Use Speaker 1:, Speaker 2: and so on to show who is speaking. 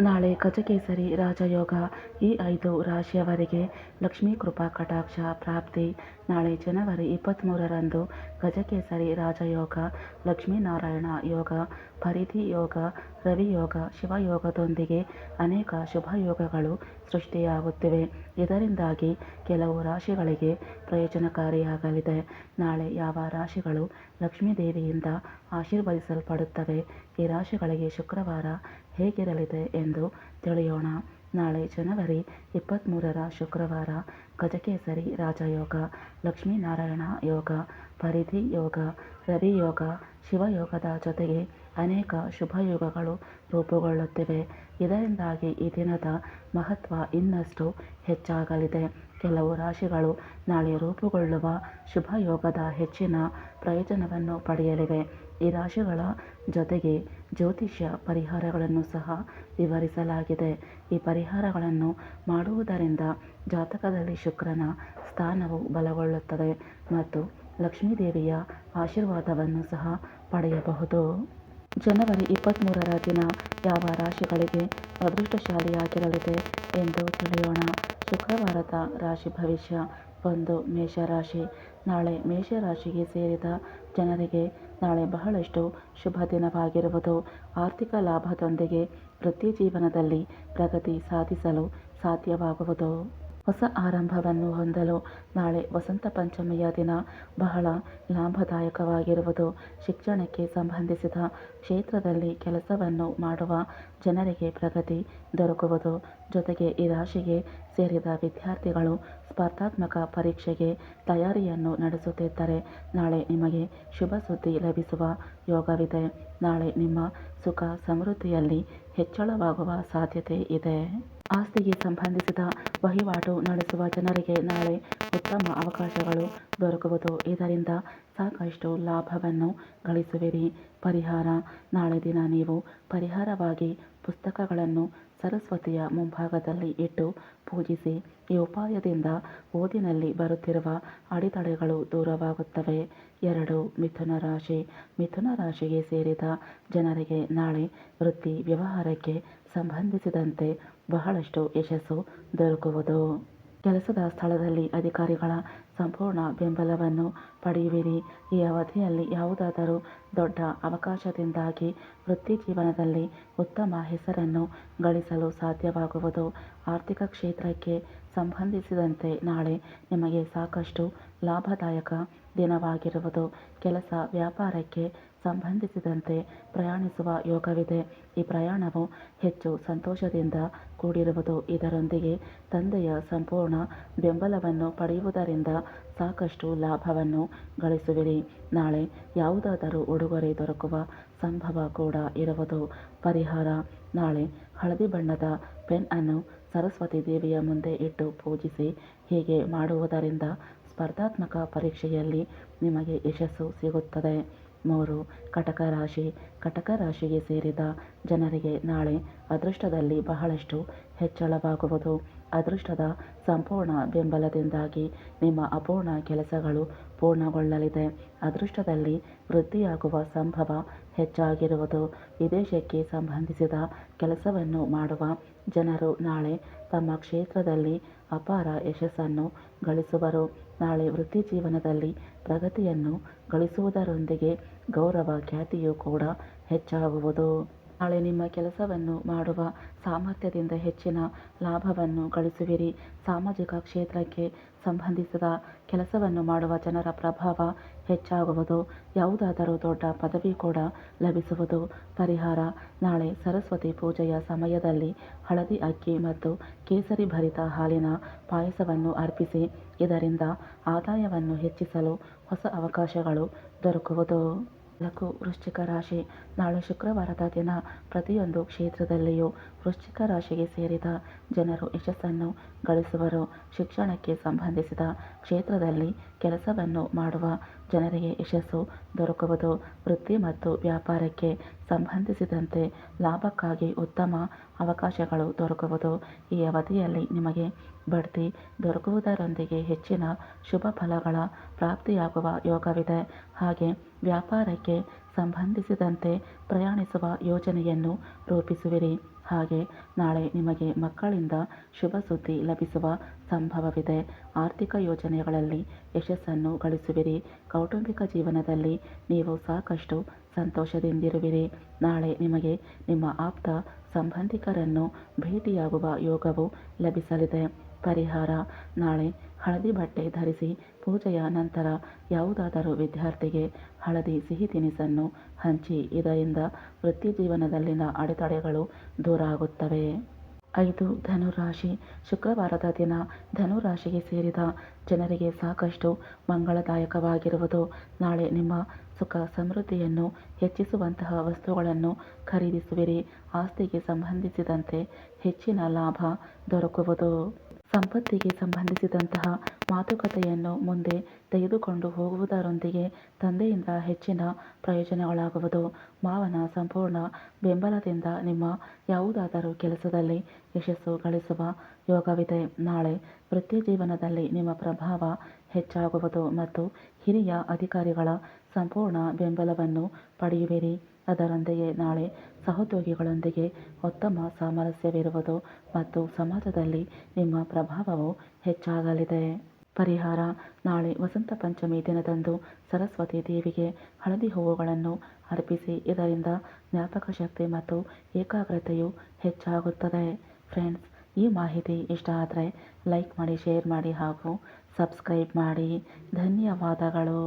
Speaker 1: ನಾಳೆ ಗಜಕೇಸರಿ ರಾಜಯೋಗ ಈ ಐದು ರಾಶಿಯವರಿಗೆ ಲಕ್ಷ್ಮೀ ಕೃಪಾ ಕಟಾಕ್ಷ ಪ್ರಾಪ್ತಿ. ನಾಳೆ ಜನವರಿ ಇಪ್ಪತ್ತ್ಮೂರರಂದು ಗಜಕೇಸರಿ ರಾಜಯೋಗ, ಲಕ್ಷ್ಮೀನಾರಾಯಣ ಯೋಗ, ಪರಿಧಿ ಯೋಗ ರವಿಯೋಗ ಶಿವಯೋಗದೊಂದಿಗೆ ಅನೇಕ ಶುಭ ಯೋಗಗಳು ಸೃಷ್ಟಿಯಾಗುತ್ತಿವೆ. ಇದರಿಂದಾಗಿ ಕೆಲವು ರಾಶಿಗಳಿಗೆ ಪ್ರಯೋಜನಕಾರಿಯಾಗಲಿದೆ. ನಾಳೆ ಯಾವ ರಾಶಿಗಳು ಲಕ್ಷ್ಮೀದೇವಿಯಿಂದ ಆಶೀರ್ವದಿಸಲ್ಪಡುತ್ತವೆ? ಈ ರಾಶಿಗಳಿಗೆ ಶುಕ್ರವಾರ ಹೇಗಿರಲಿದೆ ಎಂದು ತಿಳಿಯೋಣ. ನಾಳೆ ಜನವರಿ ಇಪ್ಪತ್ತ್ಮೂರರ ಶುಕ್ರವಾರ ಗಜಕೇಸರಿ ರಾಜಯೋಗ, ಲಕ್ಷ್ಮೀನಾರಾಯಣ ಯೋಗ, ಪರಿಧಿ ಯೋಗ ರವಿಯೋಗ ಶಿವಯೋಗದ ಜೊತೆಗೆ ಅನೇಕ ಶುಭಯೋಗಗಳು ರೂಪುಗೊಳ್ಳುತ್ತಿವೆ. ಇದರಿಂದಾಗಿ ಈ ದಿನದ ಮಹತ್ವ ಇನ್ನಷ್ಟು ಹೆಚ್ಚಾಗಲಿದೆ. ಕೆಲವು ರಾಶಿಗಳು ನಾಳೆ ರೂಪುಗೊಳ್ಳುವ ಶುಭಯೋಗದ ಹೆಚ್ಚಿನ ಪ್ರಯೋಜನವನ್ನು ಪಡೆಯಲಿವೆ. ಈ ರಾಶಿಗಳ ಜೊತೆಗೆ ಜ್ಯೋತಿಷ್ಯ ಪರಿಹಾರಗಳನ್ನು ಸಹ ವಿವರಿಸಲಾಗಿದೆ. ಈ ಪರಿಹಾರಗಳನ್ನು ಮಾಡುವುದರಿಂದ ಜಾತಕದಲ್ಲಿ ಶುಕ್ರನ ಸ್ಥಾನವು ಬಲಗೊಳ್ಳುತ್ತದೆ ಮತ್ತು ಲಕ್ಷ್ಮೀದೇವಿಯ ಆಶೀರ್ವಾದವನ್ನು ಸಹ ಪಡೆಯಬಹುದು. ಜನವರಿ ಇಪ್ಪತ್ತ್ಮೂರರ ದಿನ ಯಾವ ರಾಶಿಗಳಿಗೆ ಅದೃಷ್ಟಶಾಲಿಯಾಗಿರಲಿದೆ ಎಂದು ತಿಳಿಯೋಣ. ಶುಕ್ರವಾರದ ರಾಶಿ ಭವಿಷ್ಯ. ಒಂದು ಮೇಷರಾಶಿ. ನಾಳೆ ಮೇಷರಾಶಿಗೆ ಸೇರಿದ ಜನರಿಗೆ ನಾಳೆ ಬಹಳಷ್ಟು ಶುಭ ದಿನವಾಗಿರುವುದು. ಆರ್ಥಿಕ ಲಾಭದೊಂದಿಗೆ ವೃತ್ತಿ ಜೀವನದಲ್ಲಿ ಪ್ರಗತಿ ಸಾಧಿಸಲು ಸಾಧ್ಯವಾಗುವುದು. ಹೊಸ ಆರಂಭವನ್ನು ಹೊಂದಲು ನಾಳೆ ವಸಂತ ಪಂಚಮಿಯ ದಿನ ಬಹಳ ಲಾಭದಾಯಕವಾಗಿರುವುದು. ಶಿಕ್ಷಣಕ್ಕೆ ಸಂಬಂಧಿಸಿದ ಕ್ಷೇತ್ರದಲ್ಲಿ ಕೆಲಸವನ್ನು ಮಾಡುವ ಜನರಿಗೆ ಪ್ರಗತಿ ದೊರಕುವುದು. ಜೊತೆಗೆ ಈ ರಾಶಿಗೆ ಸೇರಿದ ವಿದ್ಯಾರ್ಥಿಗಳು ಸ್ಪರ್ಧಾತ್ಮಕ ಪರೀಕ್ಷೆಗೆ ತಯಾರಿಯನ್ನು ನಡೆಸುತ್ತಿದ್ದರೆ ನಾಳೆ ನಿಮಗೆ ಶುಭ ಸುದ್ದಿ ಲಭಿಸುವ ಯೋಗವಿದೆ. ನಾಳೆ ನಿಮ್ಮ ಸುಖ ಸಮೃದ್ಧಿಯಲ್ಲಿ ಹೆಚ್ಚಳವಾಗುವ ಸಾಧ್ಯತೆ ಇದೆ. ಆಸ್ತಿಗೆ ಸಂಬಂಧಿಸಿದ ವಹಿವಾಟು ನಡೆಸುವ ಜನರಿಗೆ ನಾಳೆ ಉತ್ತಮ ಅವಕಾಶಗಳು ದೊರಕುವುದು. ಇದರಿಂದ ಸಾಕಷ್ಟು ಲಾಭವನ್ನು ಗಳಿಸುವಿರಿ. ಪರಿಹಾರ. ನಾಳೆ ದಿನ ನೀವು ಪರಿಹಾರವಾಗಿ ಪುಸ್ತಕಗಳನ್ನು ಸರಸ್ವತಿಯ ಮುಂಭಾಗದಲ್ಲಿ ಇಟ್ಟು ಪೂಜಿಸಿ, ಈ ಉಪಾಯದಿಂದ ಓದಿನಲ್ಲಿ ಬರುತ್ತಿರುವ ಅಡೆತಡೆಗಳು ದೂರವಾಗುತ್ತವೆ. ಎರಡು, ಮಿಥುನ ರಾಶಿ. ಮಿಥುನ ರಾಶಿಗೆ ಸೇರಿದ ಜನರಿಗೆ ನಾಳೆ ವೃತ್ತಿ ವ್ಯವಹಾರಕ್ಕೆ ಸಂಬಂಧಿಸಿದಂತೆ ಬಹಳಷ್ಟು ಯಶಸ್ಸು ದೊರಕುವುದು. ಕೆಲಸದ ಸ್ಥಳದಲ್ಲಿ ಅಧಿಕಾರಿಗಳ ಸಂಪೂರ್ಣ ಬೆಂಬಲವನ್ನು ಪಡೆಯುವಿರಿ. ಈ ಅವಧಿಯಲ್ಲಿ ಯಾವುದಾದರೂ ದೊಡ್ಡ ಅವಕಾಶದಿಂದಾಗಿ ವೃತ್ತಿ ಜೀವನದಲ್ಲಿ ಉತ್ತಮ ಹೆಸರನ್ನು ಗಳಿಸಲು ಸಾಧ್ಯವಾಗುವುದು ಆರ್ಥಿಕ ಕ್ಷೇತ್ರಕ್ಕೆ ಸಂಬಂಧಿಸಿದಂತೆ ನಾಳೆ ನಿಮಗೆ ಸಾಕಷ್ಟು ಲಾಭದಾಯಕ ದಿನವಾಗಿರುವುದು. ಕೆಲಸ ವ್ಯಾಪಾರಕ್ಕೆ ಸಂಬಂಧಿಸಿದಂತೆ ಪ್ರಯಾಣಿಸುವ ಯೋಗವಿದೆ. ಈ ಪ್ರಯಾಣವು ಹೆಚ್ಚು ಸಂತೋಷದಿಂದ ಕೂಡಿರುವುದು. ಇದರೊಂದಿಗೆ ತಂದೆಯ ಸಂಪೂರ್ಣ ಬೆಂಬಲವನ್ನು ಪಡೆಯುವುದರಿಂದ ಸಾಕಷ್ಟು ಲಾಭವನ್ನು ಗಳಿಸುವಿರಿ. ನಾಳೆ ಯಾವುದಾದರೂ ಉಡುಗೊರೆ ದೊರಕುವ ಸಂಭವ ಕೂಡ ಇರುವುದು. ಪರಿಹಾರ, ನಾಳೆ ಹಳದಿ ಬಣ್ಣದ ಪೆನ್ ಅನ್ನು ಸರಸ್ವತಿ ದೇವಿಯ ಮುಂದೆ ಇಟ್ಟು ಪೂಜಿಸಿ ಹೀಗೆ ಮಾಡುವುದರಿಂದ ಸ್ಪರ್ಧಾತ್ಮಕ ಪರೀಕ್ಷೆಯಲ್ಲಿ ನಿಮಗೆ ಯಶಸ್ಸು ಸಿಗುತ್ತದೆ. ಮೂರು, ಕಟಕ ರಾಶಿ. ಕಟಕ ರಾಶಿಗೆ ಸೇರಿದ ಜನರಿಗೆ ನಾಳೆ ಅದೃಷ್ಟದಲ್ಲಿ ಬಹಳಷ್ಟು ಹೆಚ್ಚಳವಾಗುವುದು. ಅದೃಷ್ಟದ ಸಂಪೂರ್ಣ ಬೆಂಬಲದಿಂದಾಗಿ ನಿಮ್ಮ ಅಪೂರ್ಣ ಕೆಲಸಗಳು ಪೂರ್ಣಗೊಳ್ಳಲಿದೆ. ಅದೃಷ್ಟದಲ್ಲಿ ವೃದ್ಧಿಯಾಗುವ ಸಂಭವ ಹೆಚ್ಚಾಗಿರುವುದು. ವಿದೇಶಕ್ಕೆ ಸಂಬಂಧಿಸಿದ ಕೆಲಸವನ್ನು ಮಾಡುವ ಜನರು ನಾಳೆ ತಮ್ಮ ಕ್ಷೇತ್ರದಲ್ಲಿ ಅಪಾರ ಯಶಸ್ಸನ್ನು ಗಳಿಸುವರು. ನಾಳೆ ವೃತ್ತಿ ಜೀವನದಲ್ಲಿ ಪ್ರಗತಿಯನ್ನು ಗಳಿಸುವುದರೊಂದಿಗೆ ಗೌರವ ಖ್ಯಾತಿಯೂ ಕೂಡ ಹೆಚ್ಚಾಗುವುದು. ನಾಳೆ ನಿಮ್ಮ ಕೆಲಸವನ್ನು ಮಾಡುವ ಸಾಮರ್ಥ್ಯದಿಂದ ಹೆಚ್ಚಿನ ಲಾಭವನ್ನು ಗಳಿಸುವಿರಿ. ಸಾಮಾಜಿಕ ಕ್ಷೇತ್ರಕ್ಕೆ ಸಂಬಂಧಿಸಿದ ಕೆಲಸವನ್ನು ಮಾಡುವ ಜನರ ಪ್ರಭಾವ ಹೆಚ್ಚಾಗುವುದು. ಯಾವುದಾದರೂ ದೊಡ್ಡ ಪದವಿ ಕೂಡ ಲಭಿಸುವುದು. ಪರಿಹಾರ, ನಾಳೆ ಸರಸ್ವತಿ ಪೂಜೆಯ ಸಮಯದಲ್ಲಿ ಹಳದಿ ಅಕ್ಕಿ ಮತ್ತು ಕೇಸರಿ ಭರಿತ ಹಾಲಿನ ಪಾಯಸವನ್ನು ಅರ್ಪಿಸಿ, ಇದರಿಂದ ಆದಾಯವನ್ನು ಹೆಚ್ಚಿಸಲು ಹೊಸ ಅವಕಾಶಗಳು ದೊರಕುವುದು. ನಾಲ್ಕು ವೃಶ್ಚಿಕ ರಾಶಿ. ನಾಳೆ ಶುಕ್ರವಾರದ ದಿನ ಪ್ರತಿಯೊಂದು ಕ್ಷೇತ್ರದಲ್ಲಿಯೂ ವೃಶ್ಚಿಕ ರಾಶಿಗೆ ಸೇರಿದ ಜನರು ಯಶಸ್ಸನ್ನು ಗಳಿಸುವರು. ಶಿಕ್ಷಣಕ್ಕೆ ಸಂಬಂಧಿಸಿದ ಕ್ಷೇತ್ರದಲ್ಲಿ ಕೆಲಸವನ್ನು ಮಾಡುವ ಜನರಿಗೆ ಯಶಸ್ಸು ದೊರಕುವುದು. ವೃತ್ತಿ ಮತ್ತು ವ್ಯಾಪಾರಕ್ಕೆ ಸಂಬಂಧಿಸಿದಂತೆ ಲಾಭಕ್ಕಾಗಿ ಉತ್ತಮ ಅವಕಾಶಗಳು ದೊರಕುವುದು. ಈ ಅವಧಿಯಲ್ಲಿ ನಿಮಗೆ ಬಡ್ತಿ ದೊರಕುವುದರೊಂದಿಗೆ ಹೆಚ್ಚಿನ ಶುಭ ಫಲಗಳ ಪ್ರಾಪ್ತಿಯಾಗುವ ಯೋಗವಿದೆ. ಹಾಗೆ ವ್ಯಾಪಾರಕ್ಕೆ ಸಂಬಂಧಿಸಿದಂತೆ ಪ್ರಯಾಣಿಸುವ ಯೋಜನೆಯನ್ನು ರೂಪಿಸುವಿರಿ. ಹಾಗೆ ನಾಳೆ ನಿಮಗೆ ಮಕ್ಕಳಿಂದ ಶುಭ ಸುದ್ದಿ ಲಭಿಸುವ ಸಂಭವವಿದೆ. ಆರ್ಥಿಕ ಯೋಜನೆಗಳಲ್ಲಿ ಯಶಸ್ಸನ್ನು ಗಳಿಸುವಿರಿ. ಕೌಟುಂಬಿಕ ಜೀವನದಲ್ಲಿ ನೀವು ಸಾಕಷ್ಟು ಸಂತೋಷದಿಂದಿರುವಿರಿ. ನಾಳೆ ನಿಮಗೆ ನಿಮ್ಮ ಆಪ್ತ ಸಂಬಂಧಿಕರನ್ನು ಭೇಟಿಯಾಗುವ ಯೋಗವು ಲಭಿಸಲಿದೆ. ಪರಿಹಾರ. ನಾಳೆ ಹಳದಿ ಬಟ್ಟೆ ಧರಿಸಿ ಪೂಜೆಯ ನಂತರ ಯಾವುದಾದರೂ ವಿದ್ಯಾರ್ಥಿಗೆ ಹಳದಿ ಸಿಹಿ ತಿನಿಸನ್ನು ಹಂಚಿ ಇದರಿಂದ ವೃತ್ತಿಜೀವನದಲ್ಲಿನ ಅಡೆತಡೆಗಳು ದೂರ ಆಗುತ್ತವೆ ಐದು ಧನುರಾಶಿ. ಶುಕ್ರವಾರದ ದಿನ ಧನುರಾಶಿಗೆ ಸೇರಿದ ಜನರಿಗೆ ಸಾಕಷ್ಟು ಮಂಗಳದಾಯಕವಾಗಿರುವುದು. ನಾಳೆ ನಿಮ್ಮ ಸುಖ ಸಮೃದ್ಧಿಯನ್ನು ಹೆಚ್ಚಿಸುವಂತಹ ವಸ್ತುಗಳನ್ನು ಖರೀದಿಸುವಿರಿ. ಆಸ್ತಿಗೆ ಸಂಬಂಧಿಸಿದಂತೆ ಹೆಚ್ಚಿನ ಲಾಭ ದೊರಕುವುದು. ಸಂಪತ್ತಿಗೆ ಸಂಬಂಧಿಸಿದಂತಹ ಮಾತುಕತೆಯನ್ನು ಮುಂದೆ ತೆಗೆದುಕೊಂಡು ಹೋಗುವುದರೊಂದಿಗೆ ತಂದೆಯಿಂದ ಹೆಚ್ಚಿನ ಪ್ರಯೋಜನಗಳಾಗುವುದು. ಮಾವನ ಸಂಪೂರ್ಣ ಬೆಂಬಲದಿಂದ ನಿಮ್ಮ ಯಾವುದಾದರೂ ಕೆಲಸದಲ್ಲಿ ಯಶಸ್ಸು ಗಳಿಸುವ ಯೋಗವಿದೆ. ನಾಳೆ ವೃತ್ತಿಜೀವನದಲ್ಲಿ ನಿಮ್ಮ ಪ್ರಭಾವ ಹೆಚ್ಚಾಗುವುದು ಮತ್ತು ಹಿರಿಯ ಅಧಿಕಾರಿಗಳ ಸಂಪೂರ್ಣ ಬೆಂಬಲವನ್ನು ಪಡೆಯುವಿರಿ. ಅದರೊಂದಿಗೆ ನಾಳೆ ಸಹೋದ್ಯೋಗಿಗಳೊಂದಿಗೆ ಉತ್ತಮ ಸಾಮರಸ್ಯವಿರುವುದು ಮತ್ತು ಸಮಾಜದಲ್ಲಿ ನಿಮ್ಮ ಪ್ರಭಾವವು ಹೆಚ್ಚಾಗಲಿದೆ. ಪರಿಹಾರ, ನಾಳೆ ವಸಂತ ಪಂಚಮಿ ದಿನದಂದು ಸರಸ್ವತಿ ದೇವಿಗೆ ಹಳದಿ ಹೂವುಗಳನ್ನು ಅರ್ಪಿಸಿ, ಇದರಿಂದ ಜ್ಞಾಪಕ ಶಕ್ತಿ ಮತ್ತು ಏಕಾಗ್ರತೆಯು ಹೆಚ್ಚಾಗುತ್ತದೆ. ಫ್ರೆಂಡ್ಸ್, ಈ ಮಾಹಿತಿ ಇಷ್ಟ ಆದರೆ ಲೈಕ್ ಮಾಡಿ, ಶೇರ್ ಮಾಡಿ ಹಾಗೂ ಸಬ್ಸ್ಕ್ರೈಬ್ ಮಾಡಿ. ಧನ್ಯವಾದಗಳು.